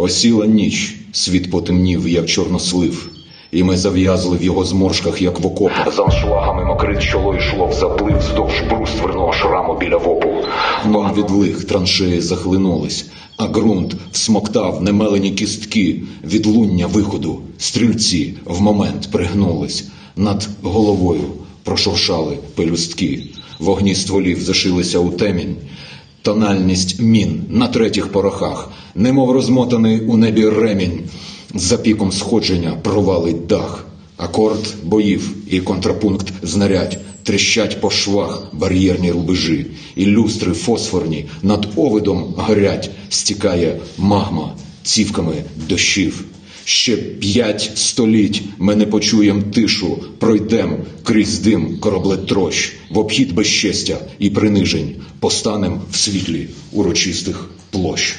Осіла ніч, світ потемнів, як чорнослив, і ми зав'язли в його зморшках, як в окопах. За аншлагами мокрит чоло йшло в заплив вздовж брустверного шраму біля вопу. Мон від лих траншеї захлинулись, а ґрунт всмоктав немелені кістки від луння виходу. Стрільці в момент пригнулись, над головою прошуршали пелюстки. Вогні стволів зашилися у темінь. Тональність мін на третіх порохах, немов розмотаний у небі ремінь, за піком сходження провалить дах. Акорд боїв і контрапункт знарядь тріщать по швах бар'єрні рубежі, і люстри фосфорні над овидом горять, стікає магма цівками дощів. Ще п'ять століть ми не почуєм тишу, пройдем крізь дим кораблетрощ, в обхід безчестя і принижень, постанем в світлі урочистих площ.